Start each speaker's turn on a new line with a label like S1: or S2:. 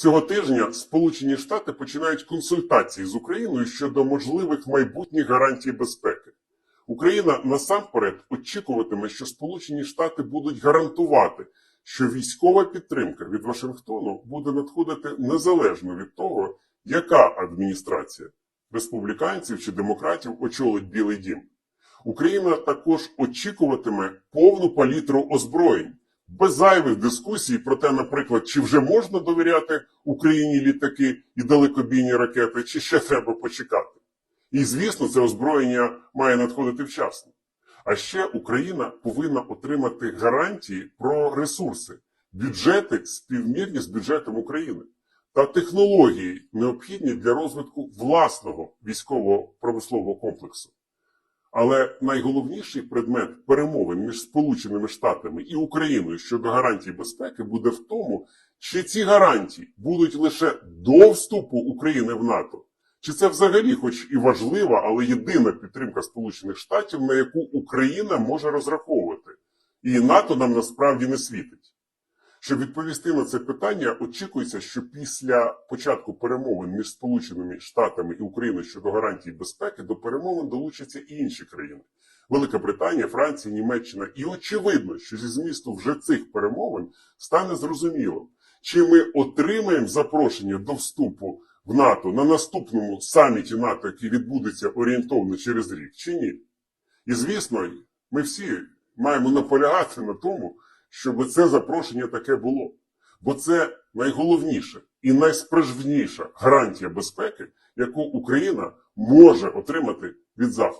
S1: Цього тижня Сполучені Штати починають консультації з Україною щодо можливих майбутніх гарантій безпеки. Україна насамперед очікуватиме, що Сполучені Штати будуть гарантувати, що військова підтримка від Вашингтону буде надходити незалежно від того, яка адміністрація республіканців чи демократів очолить Білий Дім. Україна також очікуватиме повну палітру озброєнь, без зайвих дискусій про те, наприклад, чи вже можна довіряти Україні літаки і далекобійні ракети, чи ще треба почекати. І звісно, це озброєння має надходити вчасно. А ще Україна повинна отримати гарантії про ресурси, бюджети співмірні з бюджетом України та технології, необхідні для розвитку власного військово-промислового комплексу. Але найголовніший предмет перемовин між Сполученими Штатами і Україною щодо гарантій безпеки буде в тому, чи ці гарантії будуть лише до вступу України в НАТО, чи це взагалі, хоч і важлива, але єдина підтримка Сполучених Штатів, на яку Україна може розраховувати, і НАТО нам насправді не світить. Щоб відповісти на це питання, очікується, що після початку перемовин між Сполученими Штатами і Україною щодо гарантій безпеки до перемовин долучаться і інші країни: Велика Британія, Франція, Німеччина. І очевидно, що зі змісту вже цих перемовин стане зрозуміло, чи ми отримаємо запрошення до вступу в НАТО на наступному саміті НАТО, який відбудеться орієнтовно через рік, чи ні. І звісно, ми всі маємо наполягати на тому щоб це запрошення таке було. Бо це найголовніша і найсправжніша гарантія безпеки, яку Україна може отримати від Заходу.